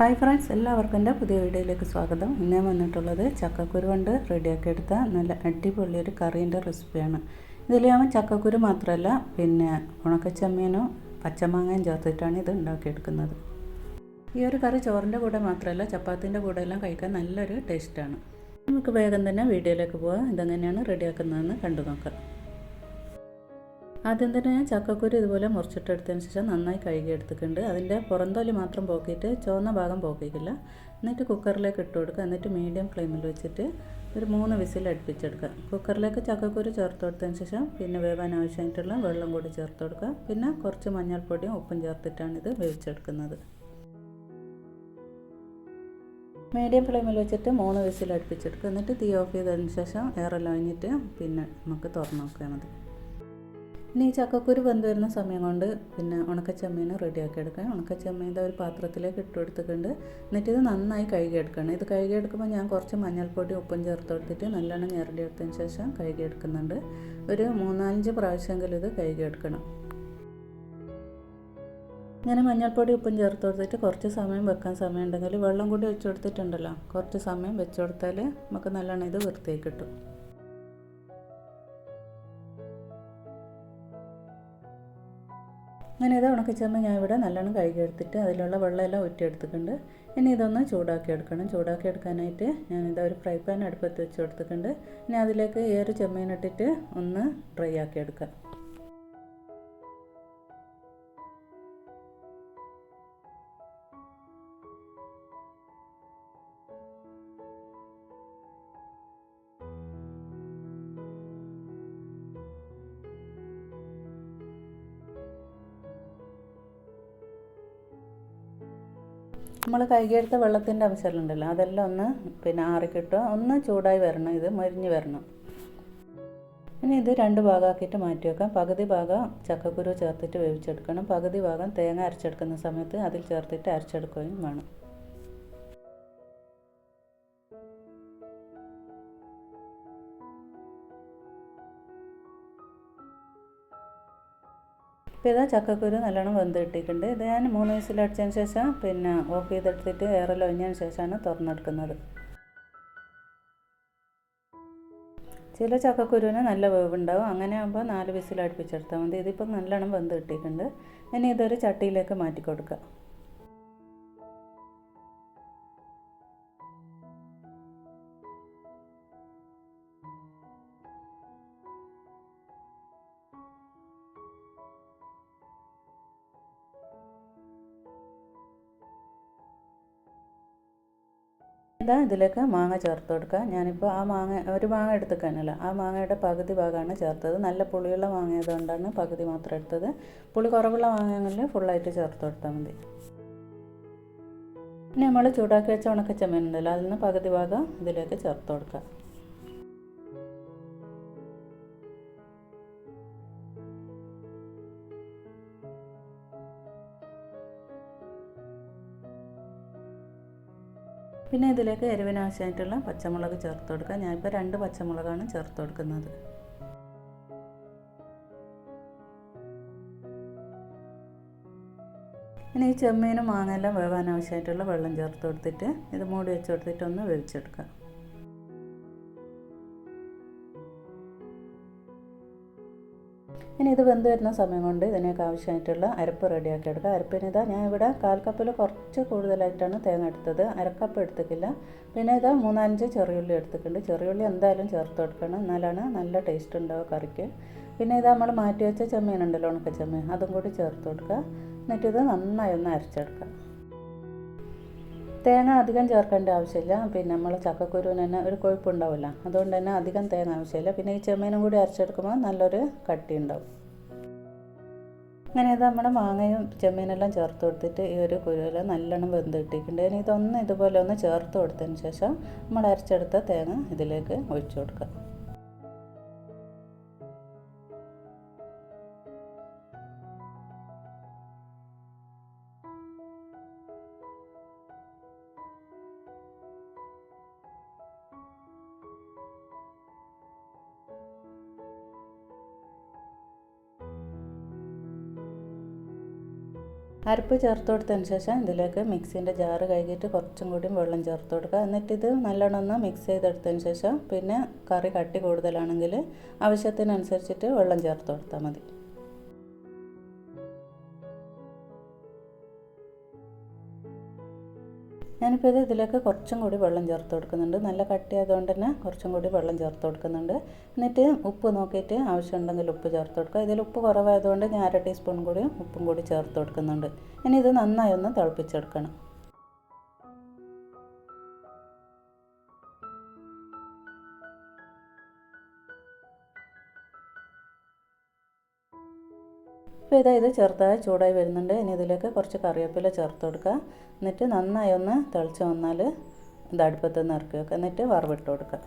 Hi friends എല്ലാവർക്കും എന്റെ പുതിയ വീഡിയോയിലേക്ക് സ്വാഗതം. ഇന്ന് വന്നിട്ടുള്ളത് ചക്കക്കുരു കൊണ്ട് റെഡിയാക്കി എടുത്ത നല്ല അടിപൊളി ഒരു കറീന്റെ റെസിപ്പിയാണ്. ഞാൻ ചക്കക്കുരു മാത്രമല്ല പിന്നെ ഉണക്കച്ചമ്മീനും പച്ചമാങ്ങയും ചേർത്തിട്ടാണ് ഇത് ഉണ്ടാക്കിയെടുക്കുന്നത്. ഈ ഒരു കറി ചോറിന്റെ കൂടെ മാത്രമല്ല ചപ്പാത്തിന്റെ കൂടെ എല്ലാം കഴിക്കാൻ നല്ലൊരു ടേസ്റ്റാണ്. നമുക്ക് വേഗം തന്നെ വീഡിയോയിലേക്ക് പോകാം ഇതെങ്ങനെയാണ് റെഡിയാക്കുന്നതെന്ന് കണ്ടു നോക്കാം. ആദ്യം തന്നെ ഞാൻ ചക്കക്കുരു ഇതുപോലെ മുറിച്ചിട്ടെടുത്തതിന് ശേഷം നന്നായി കഴുകി എടുത്തിട്ടുണ്ട്. അതിന്റെ പുറന്തൊലി മാത്രം പോക്കിയിട്ട് ചുവന്ന ഭാഗം പോക്കിക്കില്ല. എന്നിട്ട് കുക്കറിലേക്ക് ഇട്ട് കൊടുക്കുക. എന്നിട്ട് മീഡിയം ഫ്ലെയിമിൽ വെച്ചിട്ട് ഒരു മൂന്ന് വിസിൽ അടുപ്പിച്ചെടുക്കുക. കുക്കറിലേക്ക് ചക്കക്കുരു ചേർത്ത് കൊടുത്തതിന് ശേഷം പിന്നെ വേവാൻ ആവശ്യമായിട്ടുള്ള വെള്ളം കൂടി ചേർത്ത് കൊടുക്കുക. പിന്നെ കുറച്ച് മഞ്ഞൾപ്പൊടിയും ഉപ്പും ചേർത്തിട്ടാണ് ഇത് വേവിച്ചെടുക്കുന്നത്. മീഡിയം ഫ്ലെയിമിൽ വെച്ചിട്ട് മൂന്ന് വിസിൽ അടുപ്പിച്ചെടുക്കുക. എന്നിട്ട് തീ ഓഫ് ചെയ്തതിന് ശേഷം എയറെല്ലാം കഴിഞ്ഞിട്ട് പിന്നെ നമുക്ക് തുറന്നു നോക്കിയാൽ മതി ഇനി ഈ ചക്കക്കുരു വെന്ത് വരുന്ന സമയം കൊണ്ട് പിന്നെ ഉണക്കച്ചമ്മീൻ റെഡിയാക്കി എടുക്കാം. ഉണക്കച്ചമ്മീന്റെ ഒരു പാത്രത്തിലേക്ക് ഇട്ട് കൊടുത്തിട്ടുണ്ട്. എന്നിട്ട് ഇത് നന്നായി കഴുകിയെടുക്കണം. ഇത് കഴുകിയെടുക്കുമ്പോൾ ഞാൻ കുറച്ച് മഞ്ഞൾപ്പൊടി ഉപ്പും ചേർത്ത് കൊടുത്തിട്ട് നല്ലോണം ഞെരടിയെടുത്തതിന് ശേഷം കഴുകിയെടുക്കുന്നുണ്ട്. ഒരു മൂന്നാലഞ്ച് പ്രാവശ്യമെങ്കിലും ഇത് കഴുകിയെടുക്കണം. ഞാൻ മഞ്ഞൾപ്പൊടി ഉപ്പും ചേർത്ത് കൊടുത്തിട്ട് കുറച്ച് സമയം വെക്കാൻ സമയം ഉണ്ടെങ്കിൽ വെള്ളം കൂടി വെച്ച് കൊടുത്തിട്ടുണ്ടല്ലോ. കുറച്ച് സമയം വെച്ച് കൊടുത്താൽ നമുക്ക് നല്ലോണം ഇത് വൃത്തിയായി കിട്ടും. അങ്ങനെ ഇത് ഉണക്കച്ചമ്മ ഞാൻ ഇവിടെ നല്ലോണം കഴുകിയെടുത്തിട്ട് അതിലുള്ള വെള്ളമെല്ലാം ഒറ്റയെടുത്തിട്ടുണ്ട് ഇനി ഇതൊന്ന് ചൂടാക്കി എടുക്കണം. ചൂടാക്കി എടുക്കാനായിട്ട് ഞാനിത് ഒരു ഫ്രൈ പാൻ അടുപ്പത്ത് വെച്ച് കൊടുത്തിട്ടുണ്ട്. ഇനി അതിലേക്ക് ഈ ഒരു ചെമ്മീനിട്ടിട്ട് ഒന്ന് ഡ്രൈ ആക്കി എടുക്കാം. നമ്മൾ കഴുകിയെടുത്ത വെള്ളത്തിന്റെ അംശമുണ്ടല്ലോ അതെല്ലാം ഒന്ന് പിന്നെ ആറിക്കിട്ടുക ഒന്ന് ചൂടായി വരണം ഇത് മരിഞ്ഞ് വരണം. ഇനി ഇത് രണ്ട് ഭാഗമാക്കിയിട്ട് മാറ്റി വെക്കാം. പകുതി ഭാഗം ചക്കക്കുരു ചേർത്തിട്ട് വേവിച്ചെടുക്കണം. പകുതി ഭാഗം തേങ്ങ അരച്ചെടുക്കുന്ന സമയത്ത് അതിൽ ചേർത്തിട്ട് അരച്ചെടുക്കുകയും വേണം. ഇപ്പോൾ ഇതാ ചക്കക്കുരു നല്ലോണം വെന്ത് കിട്ടിയിട്ടുണ്ട്. ഇത് ഞാൻ മൂന്ന് വിസിലടിച്ചതിന് ശേഷം പിന്നെ ഓഫ് ചെയ്തെടുത്തിട്ട് എയറെല്ലാം ഒഴിഞ്ഞതിന് ശേഷമാണ് തുറന്നെടുക്കുന്നത്. ചില ചക്കക്കുരുവിന് നല്ല വേവുണ്ടാവും. അങ്ങനെ ആകുമ്പോൾ നാല് വിസിൽ അടുപ്പിച്ചെടുത്താൽ മതി. ഇതിപ്പോൾ നല്ലോണം വെന്ത് കിട്ടിയിട്ടുണ്ട്. ഇനി ഇതൊരു ചട്ടിയിലേക്ക് മാറ്റി കൊടുക്കുക ഇതാ ഇതിലേക്ക് മാങ്ങ ചേർത്ത് കൊടുക്കുക? ഞാനിപ്പോൾ ആ മാങ്ങ ഒരു മാങ്ങ എടുത്തേക്കാനല്ല ആ മാങ്ങയുടെ പകുതി ഭാഗമാണ് ചേർത്തത്. നല്ല പുളിയുള്ള മാങ്ങ ആയതുകൊണ്ടാണ് പകുതി മാത്രം എടുത്തത്. പുളി കുറവുള്ള മാങ്ങകളിൽ ഫുള്ളായിട്ട് ചേർത്ത് കൊടുത്താൽ മതി. പിന്നെ നമ്മൾ ചൂടാക്കി വെച്ച ഉണക്കച്ചമ്മീൻ ഉണ്ടല്ലോ അതിൽ നിന്ന് പകുതി ഭാഗം ഇതിലേക്ക് ചേർത്ത് കൊടുക്കുക. പിന്നെ ഇതിലേക്ക് എരിവിന് ആവശ്യമായിട്ടുള്ള പച്ചമുളക് ചേർത്ത് കൊടുക്കുക ഞാനിപ്പോൾ രണ്ട് പച്ചമുളകാണ് ചേർത്ത് കൊടുക്കുന്നത്. ഇനി ഈ ചെമ്മീനും മാങ്ങയെല്ലാം വേവാനാവശ്യമായിട്ടുള്ള വെള്ളം ചേർത്ത് കൊടുത്തിട്ട് ഇത് മൂടി വെച്ച് കൊടുത്തിട്ട് ഒന്ന് വേവിച്ചെടുക്കുക ഇനി ഇത് വെന്ത് വരുന്ന സമയം കൊണ്ട് ഇതിനൊക്കെ ആവശ്യമായിട്ടുള്ള അരപ്പ് റെഡിയാക്കി എടുക്കുക അരപ്പിന് ഇതാ ഞാൻ ഇവിടെ കാൽ കപ്പിൽ കുറച്ച് കൂടുതലായിട്ടാണ് തേങ്ങ എടുത്തത്. അരക്കപ്പ് എടുത്തിട്ടില്ല. പിന്നെ ഇതാ മൂന്നാലഞ്ച് ചെറിയുള്ളി എടുത്തിട്ടുണ്ട്. ചെറിയുള്ളി എന്തായാലും ചേർത്ത് കൊടുക്കണം. എന്നാലാണ് നല്ല ടേസ്റ്റ് ഉണ്ടാവുക കറിക്ക്. പിന്നെ ഇത് നമ്മൾ മാറ്റി വെച്ച ചെമ്മീൻ ഉണ്ടല്ലോ ഉണക്ക ചെമ്മീൻ അതും കൂടി ചേർത്ത് കൊടുക്കുക. എന്നിട്ട് ഇത് നന്നായി ഒന്ന് അരച്ചെടുക്കുക. തേങ്ങ അധികം ചേർക്കേണ്ട ആവശ്യമില്ല. പിന്നെ നമ്മൾ ചക്കക്കുരുവിന് തന്നെ ഒരു കൊഴുപ്പുണ്ടാവില്ല. അതുകൊണ്ട് തന്നെ അധികം തേങ്ങ ആവശ്യമില്ല. പിന്നെ ഈ ചെമ്മീനും കൂടി അരച്ചെടുക്കുമ്പോൾ നല്ലൊരു കട്ടി ഉണ്ടാവും അങ്ങനെ ഇത് നമ്മുടെ മാങ്ങയും ചെമ്മീനെല്ലാം ചേർത്ത് കൊടുത്തിട്ട് ഈ ഒരു കുരുവെല്ലാം നല്ലോണം വെന്ത് കിട്ടിയിട്ടുണ്ട്. ഇനി ഇതൊന്ന് ഇതുപോലെ ഒന്ന് ചേർത്ത് കൊടുത്തതിന് ശേഷം നമ്മൾ അരച്ചെടുത്ത തേങ്ങ ഇതിലേക്ക് ഒഴിച്ചു കൊടുക്കുക. അരപ്പ് ചേർത്ത് കൊടുത്തതിന് ശേഷം ഇതിലേക്ക് മിക്സിന്റെ ജാറ് കഴുകിയിട്ട് കുറച്ചും കൂടി വെള്ളം ചേർത്ത് കൊടുക്കുക. എന്നിട്ട് ഇത് നല്ലോണം ഒന്ന് മിക്സ് ചെയ്തെടുത്തതിന് ശേഷം പിന്നെ കറി കട്ടി കൂടുതലാണെങ്കിൽ ആവശ്യത്തിനനുസരിച്ചിട്ട് വെള്ളം ചേർത്ത് കൊടുത്താൽ മതി. ഞാനിപ്പോൾ ഇത് ഇതിലേക്ക് കുറച്ചും കൂടി വെള്ളം ചേർത്ത് കൊടുക്കുന്നുണ്ട്. നല്ല കട്ടിയായതുകൊണ്ട് തന്നെ കുറച്ചും കൂടി വെള്ളം ചേർത്ത് കൊടുക്കുന്നുണ്ട്. എന്നിട്ട് ഉപ്പ് നോക്കിയിട്ട് ആവശ്യമുണ്ടെങ്കിൽ ഉപ്പ് ചേർത്ത് കൊടുക്കുക. ഇതിൽ ഉപ്പ് കുറവായതുകൊണ്ട് ഞാൻ അര ടീസ്പൂൺ കൂടി ഉപ്പും കൂടി ചേർത്ത് കൊടുക്കുന്നുണ്ട്. ഇനി ഇത് നന്നായി ഒന്ന് തിളപ്പിച്ചെടുക്കണം. ഇപ്പോൾ ഇതാ ഇത് ചെറുതായി ചൂടായി വരുന്നുണ്ട്. ഇനി ഇതിലേക്ക് കുറച്ച് കറിവേപ്പില ചേർത്ത് കൊടുക്കുക. എന്നിട്ട് നന്നായി ഒന്ന് തിളച്ച് വന്നാൽ ഇത് അടുപ്പത്ത് നിന്ന് ഇറക്കി വെക്കുക. എന്നിട്ട് വറവിട്ട് കൊടുക്കുക.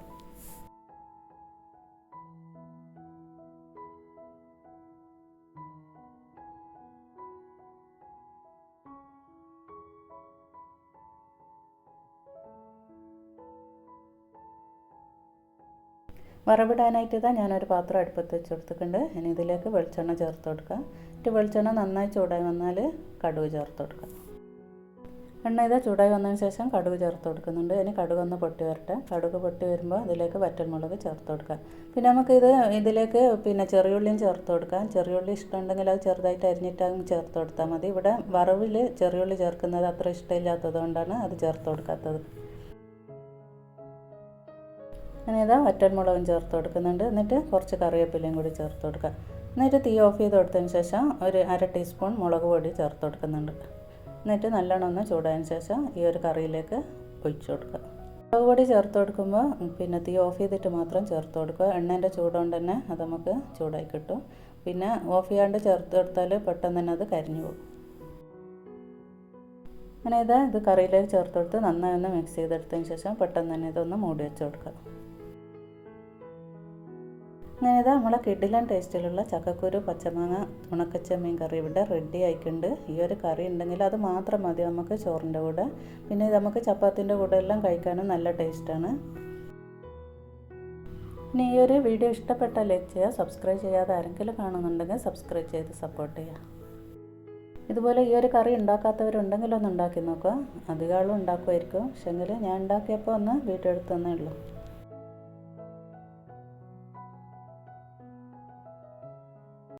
വറവിടാനായിട്ട് ഇതാ ഞാനൊരു പാത്രം അടുപ്പത്ത് വെച്ച് കൊടുത്തിട്ടുണ്ട്. ഇനി ഇതിലേക്ക് വെളിച്ചെണ്ണ ചേർത്ത് കൊടുക്കുക. എന്നിട്ട് വെളിച്ചെണ്ണ നന്നായി ചൂടായി വന്നാൽ കടുക് ചേർത്ത് കൊടുക്കുക എണ്ണ ഇതാ ചൂടായി വന്നതിന് ശേഷം കടുക് ചേർത്ത് കൊടുക്കുന്നുണ്ട്. ഇനി കടുക് ഒന്ന് പൊട്ടി വരട്ടെ. കടുക് പൊട്ടി വരുമ്പോൾ അതിലേക്ക് വറ്റൽമുളക് ചേർത്ത് കൊടുക്കുക പിന്നെ നമുക്ക് ഇത് ഇതിലേക്ക് പിന്നെ ചെറിയുള്ളിയും ചേർത്ത് കൊടുക്കാം. ചെറിയുള്ളി ഇഷ്ടമുണ്ടെങ്കിൽ അത് ചെറുതായിട്ട് അരിഞ്ഞിട്ട് ചേർത്ത് കൊടുത്താൽ മതി. ഇവിടെ വറവിൽ ചെറിയുള്ളി ചേർക്കുന്നത് അത്ര ഇഷ്ടമില്ലാത്തത് കൊണ്ടാണ് അത് ചേർത്ത് കൊടുക്കാത്തത്. അങ്ങനെ ഇതാ വറ്റൽമുളകും ചേർത്ത് കൊടുക്കുന്നുണ്ട്. എന്നിട്ട് കുറച്ച് കറിവേപ്പിലയും കൂടി ചേർത്ത് കൊടുക്കുക എന്നിട്ട് തീ ഓഫ് ചെയ്ത് കൊടുത്തതിന് ശേഷം ഒരു അര ടീസ്പൂൺ മുളക് പൊടി ചേർത്ത് കൊടുക്കുന്നുണ്ട്. എന്നിട്ട് നല്ലോണം ഒന്ന് ചൂടായതിന് ശേഷം ഈ ഒരു കറിയിലേക്ക് ഒഴിച്ചു കൊടുക്കുക. മുളക് പൊടി ചേർത്ത് കൊടുക്കുമ്പോൾ പിന്നെ തീ ഓഫ് ചെയ്തിട്ട് മാത്രം ചേർത്ത് കൊടുക്കുക. എണ്ണേന്റെ ചൂടുകൊണ്ട് തന്നെ അത് നമുക്ക് ചൂടായി കിട്ടും. പിന്നെ ഓഫ് ചെയ്യാണ്ട് ചേർത്ത് കൊടുത്താൽ പെട്ടെന്ന് തന്നെ അത് കരിഞ്ഞു പോകും. അങ്ങനെ ഇത് ഇത് കറിയിലേക്ക് ചേർത്ത് കൊടുത്ത് നന്നായി ഒന്ന് മിക്സ് ചെയ്തെടുത്തതിന് ശേഷം പെട്ടെന്ന് തന്നെ ഇതൊന്ന് മൂടി വെച്ച് കൊടുക്കുക. അങ്ങനെ ഇത് നമ്മളെ കിഡിലൻ ടേസ്റ്റിലുള്ള ചക്കക്കുരു പച്ചമാങ്ങ ഉണക്കച്ചമ്മീൻ കറി ഇവിടെ റെഡി ആയിട്ടുണ്ട്. ഈ ഒരു കറി ഉണ്ടെങ്കിൽ അത് മാത്രം മതി നമുക്ക് ചോറിന്റെ കൂടെ. പിന്നെ നമുക്ക് ചപ്പാത്തിന്റെ കൂടെ എല്ലാം കഴിക്കാനും നല്ല ടേസ്റ്റാണ് ഇനി ഈ ഒരു വീഡിയോ ഇഷ്ടപ്പെട്ട ലൈക്ക് ചെയ്യുക സബ്സ്ക്രൈബ് ചെയ്യാതെ ആരെങ്കിലും കാണുന്നുണ്ടെങ്കിൽ സബ്സ്ക്രൈബ് ചെയ്ത് സപ്പോർട്ട് ചെയ്യുക. ഇതുപോലെ ഈ ഒരു കറി ഉണ്ടാക്കാത്തവരുണ്ടെങ്കിൽ ഒന്ന് ഉണ്ടാക്കി നോക്കുക. അധികം ആളും ഉണ്ടാക്കുമായിരിക്കും. പക്ഷെങ്കിൽ ഞാൻ ഉണ്ടാക്കിയപ്പോൾ ഒന്ന് വീട്ടിലെടുത്തു തന്നേ ഉള്ളൂ.